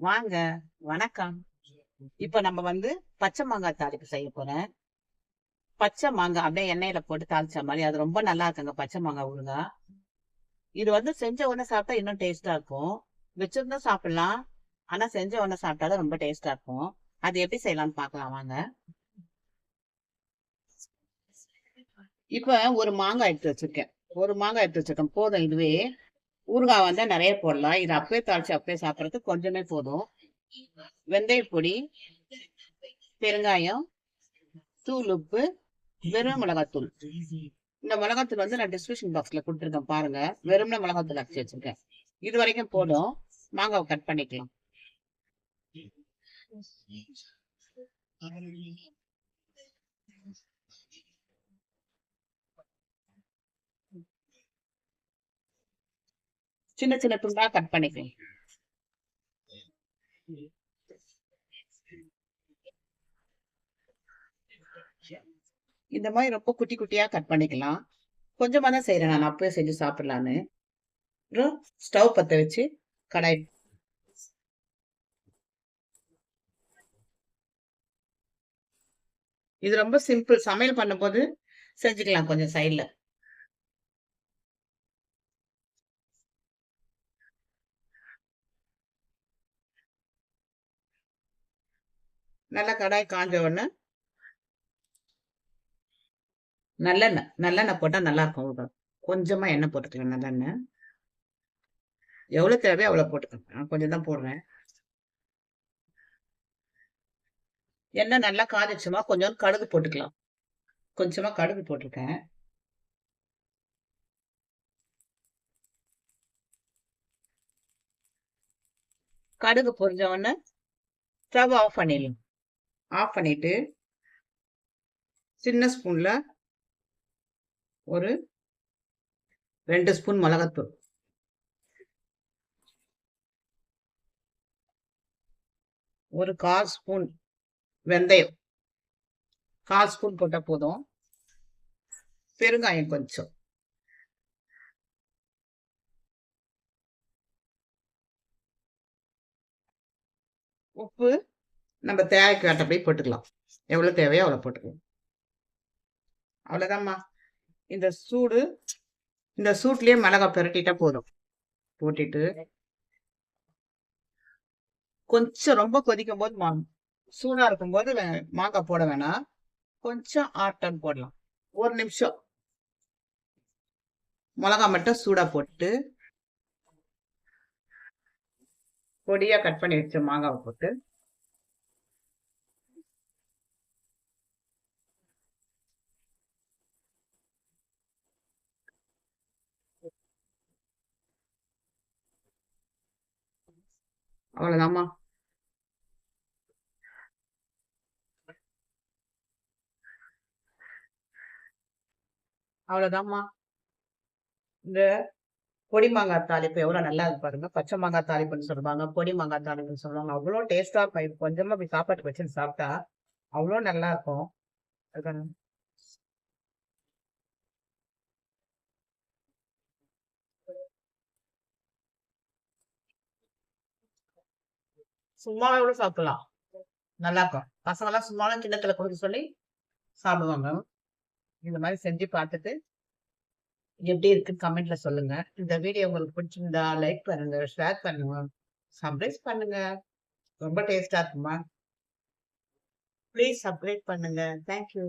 வாங்க வணக்கம். இப்ப நம்ம வந்து பச்சை மாங்காய் தாளிப்பு செய்ய போறேன். பச்சை மாங்காய் அப்படியே எண்ணெயில போட்டு தாளிச்ச மாதிரி அது ரொம்ப நல்லா இருக்குங்க பச்சை மாங்காய் ஊறுகா. இது வந்து செஞ்ச உடனே சாப்பிட்டா இன்னும் டேஸ்டா இருக்கும். வச்சிருந்தா சாப்பிடலாம் ஆனா செஞ்ச உடனே சாப்பிட்டாதான் ரொம்ப டேஸ்டா இருக்கும். அது எப்படி செய்யலாம்னு பாக்கலாம் வாங்க. இப்ப ஒரு மாங்காய் எடுத்து வச்சிருக்கேன். ஒரு மாங்காய் எடுத்து வச்சிருக்கேன் போதும் இதுவே. ஊறுகாய் வந்தால் நிறைய போடலாம். இது அப்பவே தாளிச்சு அப்பவே சாப்பிட்றதுக்கு கொஞ்சமே போதும். வெந்தய பொடி பெருங்காயம் தூள் உப்பு வெறும் மிளகாத்தூள். இந்த மிளகாத்தூள் வந்து நான் டிஸ்கிரிப்ஷன் பாக்ஸ்ல கொடுத்துருக்கேன் பாருங்க. வெறும்னா மிளகாத்தூள் அரைச்சி வச்சிருக்கேன். இது வரைக்கும் போதும். மாங்காவை கட் பண்ணிக்கலாம். சின்ன சின்ன துண்டா கட் பண்ணிக்கோங்க இந்த மாதிரி ரொம்ப குட்டி குட்டியா கட் பண்ணிக்கலாம். கொஞ்சமா தான் செய்யறேன் நான் அப்பவே செஞ்சு சாப்பிடலான்னு. அப்புறம் ஸ்டவ் பத்த வச்சு கடாய் இது ரொம்ப சிம்பிள் சமையல் பண்ணும்போது செஞ்சுக்கலாம் கொஞ்சம் சைடில் நல்லா கடாய் காஞ்ச உடனே நல்லெண்ணெய் நல்லெண்ணெய் போட்டால் நல்லா இருக்கும் கொஞ்சமாக எண்ணெய் போட்டுக்கலாம் நல்லெண்ணெய். எவ்வளோ தேவையோ அவ்வளோ போட்டுக்கணும் நான் கொஞ்சம் தான் போடுறேன். எண்ணெய் நல்லா காய்ச்சிச்சுமா கொஞ்சம் கடுகு போட்டுக்கலாம். கொஞ்சமாக கடுகு போட்டிருக்கேன். கடுகு பொரிஞ்ச உடனே ஸ்டவ் ஆஃப் பண்ணிடலாம். ஆஃப் பண்ணிவிட்டு சின்ன ஸ்பூனில் ஒரு ரெண்டு ஸ்பூன் மிளகாத்தூள். ஒரு கால் ஸ்பூன் வெந்தயம். கால் ஸ்பூன் போட்டால் போதும். பெருங்காயம் கொஞ்சம். உப்பு நம்ம தேவைக்கு காட்டப்படி போட்டுக்கலாம். எவ்வளோ தேவையோ அவ்வளோ போட்டுக்கலாம். அவ்வளோதாம்மா இந்த சூடு இந்த சூட்லேயே மிளகாய் பிரட்டிட்டா போதும். போட்டுட்டு கொஞ்சம் ரொம்ப கொதிக்கும் போது மா சூடாக இருக்கும்போது மாங்காய் போட வேணாம் கொஞ்சம் ஆட்டன் போடலாம். ஒரு நிமிஷம். மிளகாய் மட்டும் சூடாக போட்டு பொடியாக கட் பண்ணி வச்ச மாங்காவை போட்டு அவ்வளவுதாம்மா. அவ்வளவுதாம்மா. இந்த பொடி மாங்காய் தாளிப்பு எவ்வளவு நல்லா இருக்கு பாருங்க. பச்சை மாங்காய் தாளிப்புன்னு சொல்லுவாங்க பொடி மாங்காய் தாளிப்புன்னு சொல்லுவாங்க. அவ்வளோ டேஸ்டா இருக்கும். கொஞ்சமா போய் சாப்பாட்டுக்கு வச்சு சாப்பிட்டா அவ்வளோ நல்லா இருக்கும். சும்மாவே கூட சாப்பிடலாம். நல்லா இருக்கும். பசங்க சும்மாலாம் கிண்ணத்துல கொடுக்க சொல்லி சாப்பிடுவாங்க. இந்த மாதிரி செஞ்சு பார்த்துட்டு எப்படி இருக்குன்னு கமெண்ட்ல சொல்லுங்க. இந்த வீடியோ உங்களுக்கு பிடிச்சிருந்தா லைக் பண்ணுங்க ஷேர் பண்ணுங்க சப்ரைஸ் பண்ணுங்க. ரொம்ப டேஸ்டா இருக்குமா? ப்ளீஸ் சப்ரைட் பண்ணுங்க. தேங்க்யூ